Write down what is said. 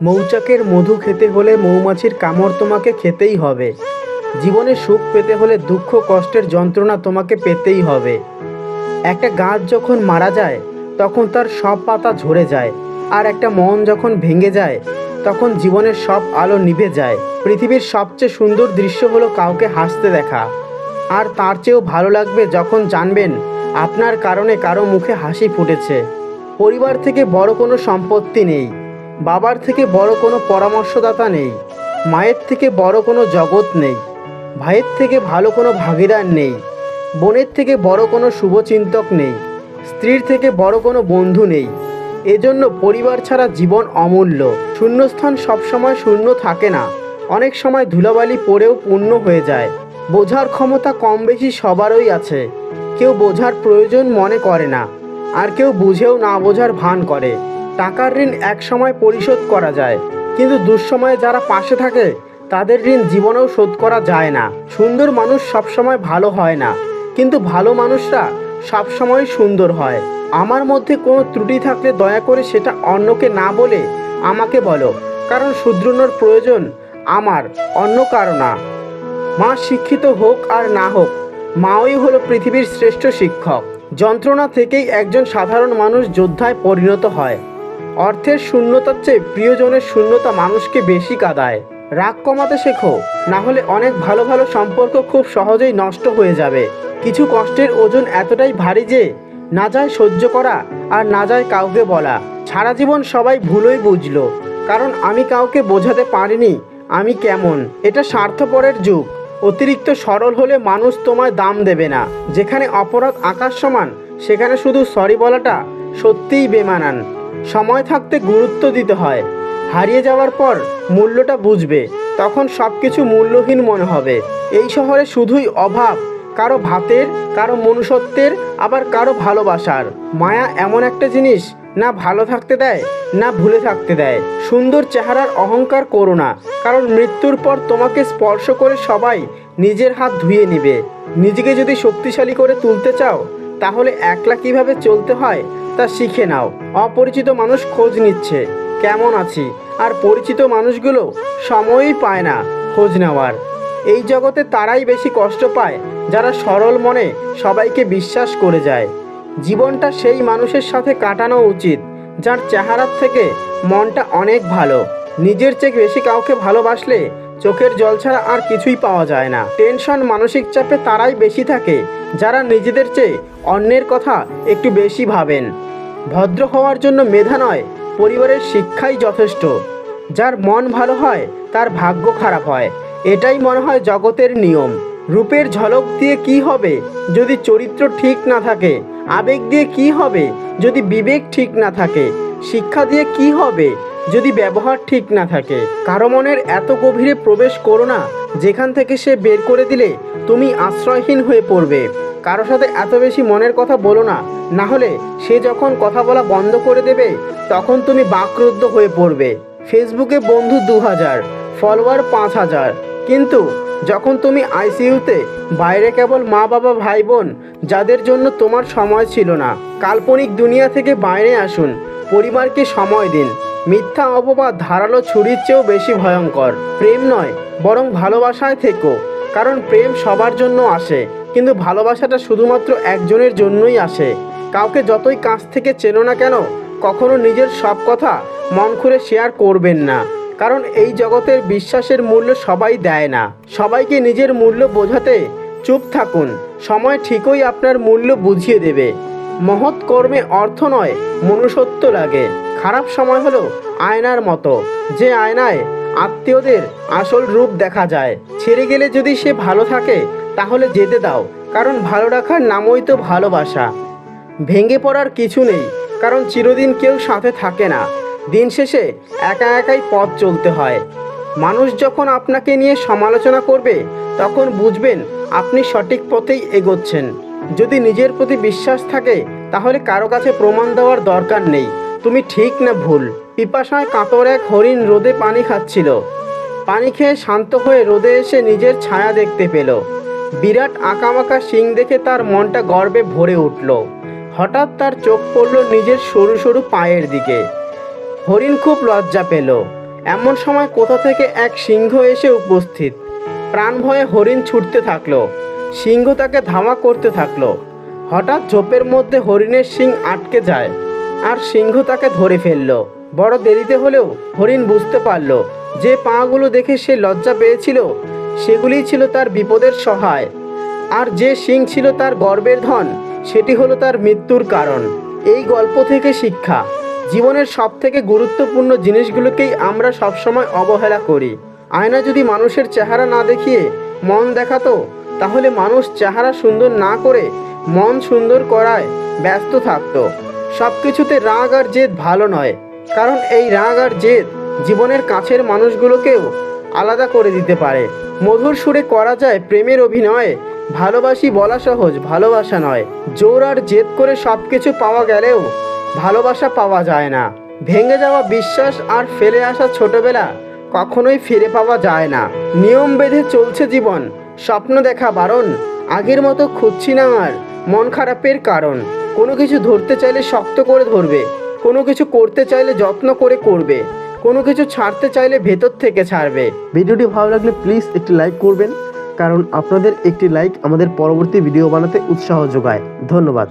মৌচাকের মধু খেতে হলে মৌমাছির কামড় তোমাকে খেতেই হবে। জীবনে সুখ পেতে হলে দুঃখ, কষ্টের যন্ত্রণা তোমাকে পেতেই হবে। একটা গাছ যখন মারা যায়, তখন তার সব পাতা ঝরে যায়, আর একটা মন যখন ভেঙে যায়, তখন জীবনের সব আলো নিভে যায়। পৃথিবীর সবচেয়ে সুন্দর দৃশ্য হলো কাউকে হাসতে দেখা। আর তার চেয়েও ভালো লাগবে যখন জানবেন, আপনার কারণে কারও মুখে হাসি ফুটেছে। পরিবার থেকে বড় কোনো সম্পত্তি নেই। বাবার থেকে বড় কোনো পরামর্শদাতা নেই, মায়ের থেকে বড় কোনো জগৎ নেই, ভাইয়ের থেকে ভালো কোনো ভাগিদার নেই, বোনের থেকে বড় কোনো শুভচিন্তক নেই, স্ত্রীর থেকে বড় কোনো বন্ধু নেই। এজন্য পরিবার ছাড়া জীবন অমূল্য। শূন্যস্থান সবসময় শূন্য থাকে না। অনেক সময় ধুলাবালি পড়েও পূর্ণ হয়ে যায়। বোঝার ক্ষমতা কম বেশি সবারই আছে। কেউ বোঝার প্রয়োজন মনে করে না। আর কেউ বুঝেও না বোঝার ভান করে। টাকার ঋণ এক সময় পরিশোধ করা যায়। কিন্তু দুঃসময়ে যারা পাশে থাকে, তাদের ঋণ জীবনেও শোধ করা যায় না। সুন্দর মানুষ সবসময় ভালো হয় না। কিন্তু ভালো মানুষরা সবসময় সুন্দর হয়। আমার মধ্যে কোনো ত্রুটি থাকলে দয়া করে সেটা অন্যকে না বলে আমাকে বলো। কারণ শুধরানোর প্রয়োজন আমার, অন্য কারও না। মা শিক্ষিত হোক আর না হোক মাই হলো পৃথিবীর শ্রেষ্ঠ শিক্ষক। যন্ত্রণা থেকেই একজন সাধারণ মানুষ যোদ্ধায় পরিণত হয়। অর্থের শূন্যতার চেয়ে প্রিয়জনের শূন্যতা মানুষকে বেশি কাঁদায়। রাগ কমাতে শেখো না হলে অনেক ভালো ভালো সম্পর্ক খুব সহজেই নষ্ট হয়ে যাবে। কিছু কষ্টের ওজন এতটাই ভারী যে, না যায় সহ্য করা আর না যায় কাউকে বলা। সারা জীবন সবাই ভুলই বুঝলো, কারণ আমি কাউকে বোঝাতে পারিনি, আমি কেমন? এটা স্বার্থপরের যুগ। অতিরিক্ত সরল হলে মানুষ তোমায় দাম দেবে না। যেখানে অপরাধ আকাশ সমান, সেখানে শুধু সরি বলাটা সত্যিই বেমানান। সময় থাকতে গুরুত্ব দিতে হয়। হারিয়ে যাওয়ার পর মূল্যটা বুঝবে, তখন সব কিছু মূল্যহীন মনে হবে। এই শহরে শুধুই অভাব, কারও ভাতের, কারও মনুষ্যত্বের, আবার কারও ভালোবাসার। মায়া এমন একটা জিনিস না ভালো থাকতে দেয়, না ভুলে থাকতে দেয়। সুন্দর চেহারার অহংকার করো না, কারণ মৃত্যুর পর তোমাকে স্পর্শ করে সবাই নিজের হাত ধুয়ে নেবে। নিজেকে যদি শক্তিশালী করে তুলতে চাও তাহলে একলা কীভাবে চলতে হয় তা শিখে নাও। অপরিচিত মানুষ খোঁজ নিচ্ছে, কেমন আছি? আর পরিচিত মানুষগুলো সময়ই পায় না খোঁজ নেওয়ার। এই জগতে তারাই বেশি কষ্ট পায় যারা সরল মনে সবাইকে বিশ্বাস করে যায়। জীবনটা সেই মানুষের সাথে কাটানো উচিত, যার চেহারার থেকে মনটা অনেক ভালো। নিজের চেয়ে বেশি কাউকে ভালোবাসলে চোখের জল ছাড়া আর কিছুই পাওয়া যায় না। টেনশন মানসিক চাপে তারাই বেশি থাকে। যারা নিজেদের চেয়ে অন্যের কথা একটু বেশি ভাবেন। ভদ্র হওয়ার জন্য মেধা নয়, পরিবারের শিক্ষাই যথেষ্ট। যার মন ভালো হয়, তার ভাগ্য খারাপ হয়। এটাই মনে হয় জগতের নিয়ম। রূপের ঝলক দিয়ে কি হবে যদি চরিত্র ঠিক না থাকে? আবেগ দিয়ে কি হবে যদি বিবেক ঠিক না থাকে? শিক্ষা দিয়ে কি হবে যদি ব্যবহার ঠিক না থাকে, কারও মনের এত গভীরে প্রবেশ করো না, যেখান থেকে সে বের করে দিলে তুমি আশ্রয়হীন হয়ে পড়বে। কারও সাথে এত বেশি মনের কথা বলো না না হলে সে যখন কথা বলা বন্ধ করে দেবে, তখন তুমি বাকরুদ্ধ হয়ে পড়বে। ফেসবুকে বন্ধু দু হাজার ফলোয়ার পাঁচ হাজার কিন্তু যখন তুমি আইসিইউতে বাইরে কেবল মা, বাবা ভাই বোন যাদের জন্য তোমার সময় ছিল না, কাল্পনিক দুনিয়া থেকে বাইরে আসুন, পরিবারকে সময় দিন। মিথ্যা অপবাদ ধারালো ছুরির চেয়েও বেশি ভয়ঙ্কর। প্রেম নয়, বরং ভালোবাসায় থেকো। কারণ প্রেম সবার জন্য আসে, কিন্তু ভালোবাসাটা শুধুমাত্র একজনের জন্যই আসে। কাউকে যতই কাছ থেকে চেনো না কেন, কখনো নিজের সব কথা মন খুলে শেয়ার করবেন না। কারণ এই জগতের বিশ্বাসের মূল্য সবাই দেয় না। সবাইকে নিজের মূল্য বোঝাতে চুপ থাকুন। সময় ঠিকই আপনার মূল্য বুঝিয়ে দেবে। মহৎ কর্মে অর্থ নয়, মনুষ্যত্ব লাগে। খারাপ সময় হলো আয়নার মতো। যে আয়নায় আত্মীয়দের আসল রূপ দেখা যায়। ছেড়ে গেলে যদি সে ভালো থাকে, তাহলে যেতে দাও, কারণ ভালো রাখার নামই তো ভালোবাসা। ভেঙে পড়ার কিছু নেই, কারণ চিরদিন কেউ সাথে থাকে না। দিন শেষে একা একাই পথ চলতে হয়। মানুষ যখন আপনাকে নিয়ে সমালোচনা করবে, তখন বুঝবেন আপনি সঠিক পথেই এগোচ্ছেন। যদি নিজের প্রতি বিশ্বাস থাকে, তাহলে কারও কাছে প্রমাণ দেওয়ার দরকার নেই। তুমি ঠিক না ভুল। পিপাসায় কাতর এক হরিণ রোদে পানি খাচ্ছিল। পানি খেয়ে শান্ত হয়ে রোদে এসে নিজের ছায়া দেখতে পেল। বিরাট আঁকামাকা শিং দেখে তার মনটা গর্বে ভরে উঠল। হঠাৎ তার চোখ পড়ল নিজের সরু সরু পায়ের দিকে। হরিণ খুব লজ্জা পেল। এমন সময় কোথা থেকে এক সিংহ এসে উপস্থিত। প্রাণ ভয়ে হরিণ ছুটতে থাকল। সিংহ তাকে ধামা করতে থাকল। হঠাৎ ঝোপের মধ্যে হরিণের শিং আটকে যায়। আর সিংহ তাকে ধরে ফেলল। বড় দেরিতে হলেও হরিণ বুঝতে পারল যে পাগুলো দেখে সে লজ্জা পেয়েছিল, সেগুলিই ছিল তার বিপদের সহায়। আর যে সিং ছিল তার গর্বের ধন, সেটি হলো তার মৃত্যুর কারণ। এই গল্প থেকে শিক্ষা, জীবনের সব থেকে গুরুত্বপূর্ণ জিনিসগুলোকেই আমরা সবসময় অবহেলা করি। আয়না যদি মানুষের চেহারা না দেখিয়ে মন দেখাতো, তাহলে মানুষ চেহারা সুন্দর না করে মন সুন্দর করায় ব্যস্ত থাকতো। সব কিছুতে রাগ আর জেদ ভালো নয়, কারণ এই রাগ আর জেদ জীবনের কাছের মানুষগুলোকেও আলাদা করে দিতে পারে। মধুর সুরে করা যায় প্রেমের অভিনয়ে, ভালোবাসি বলা সহজ, ভালোবাসা নয়। জোর আর জেদ করে সব কিছু পাওয়া গেলেও ভালোবাসা পাওয়া যায় না। ভেঙে যাওয়া বিশ্বাস আর ফেলে আসা ছোটবেলা কখনোই ফিরে পাওয়া যায় না। নিয়ম বেঁধে চলছে জীবন, স্বপ্ন দেখা বারণ, আগের মতো খুঁজছি না আর মন খারাপের কারণ। কোনো কিছু ধরতে চাইলে শক্ত করে ধরবে, কোনো কিছু করতে চাইলে যত্ন করে করবে, কোনো কিছু ছাড়তে চাইলে ভেতর থেকে ছাড়বে। ভিডিওটি ভালো লাগলে প্লিজ একটি লাইক করবেন, কারণ আপনাদের একটি লাইক আমাদের পরবর্তী ভিডিও বানাতে উৎসাহ যোগায়। ধন্যবাদ।